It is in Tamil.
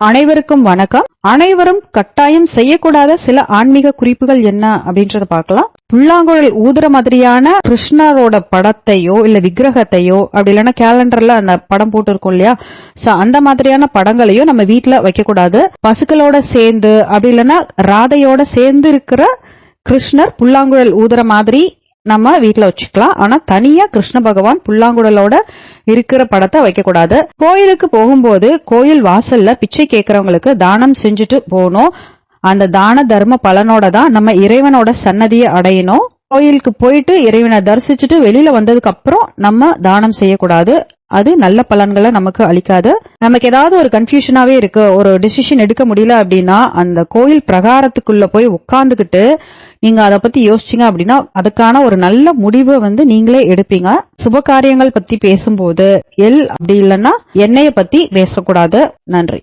அனைவருக்கும் வணக்கம். அனைவரும் கட்டாயம் செய்யக்கூடாத சில ஆன்மீக குறிப்புகள் என்ன அப்படின்றத பார்க்கலாம். புல்லாங்குழல் ஊதுற மாதிரியான கிருஷ்ணரோட படத்தையோ இல்ல விக்கிரகத்தையோ அப்படி இல்லைன்னா கேலண்டர்ல அந்த படம் போட்டிருக்கோம் இல்லையா? சோ அந்த மாதிரியான படங்களையோ நம்ம வீட்டுல வைக்கக்கூடாது. பசுக்களோட சேர்ந்து அப்படி இல்லைன்னா ராதையோட சேர்ந்து இருக்கிற கிருஷ்ணர் புல்லாங்குழல் ஊதுற மாதிரி நம்ம வீட்டில் வச்சுக்கலாம். ஆனா தனியா கிருஷ்ண பகவான் புல்லாங்குடலோட இருக்கிற படத்தை வைக்க கூடாது கோயிலுக்கு போகும்போது கோயில் வாசல்ல பிச்சை கேட்கறவங்களுக்கு தானம் செஞ்சுட்டு போகணும். அந்த தான தர்ம பலனோட தான் நம்ம இறைவனோட சன்னதியை அடையணும். கோயிலுக்கு போயிட்டு இறைவனை தரிசிச்சுட்டு வெளியில வந்ததுக்கு அப்புறம் நம்ம தானம் செய்யக்கூடாது. அது நல்ல பலன்களை நமக்கு அளிக்காது. நமக்கு ஏதாவது ஒரு கன்ஃபியூஷனாவே இருக்கு. ஒரு டிசிஷன் எடுக்க முடியல அப்படின்னா அந்த கோயில் பிரகாரத்துக்குள்ள போய் உட்காந்துக்கிட்டு நீங்க அதை பத்தி யோசிச்சீங்க அப்படின்னா அதுக்கான ஒரு நல்ல முடிவை வந்து நீங்களே எடுப்பீங்க. சுப காரியங்கள் பத்தி பேசும்போது எல் அப்படி இல்லைன்னா எண்ணெயை பத்தி பேசக்கூடாது. நன்றி.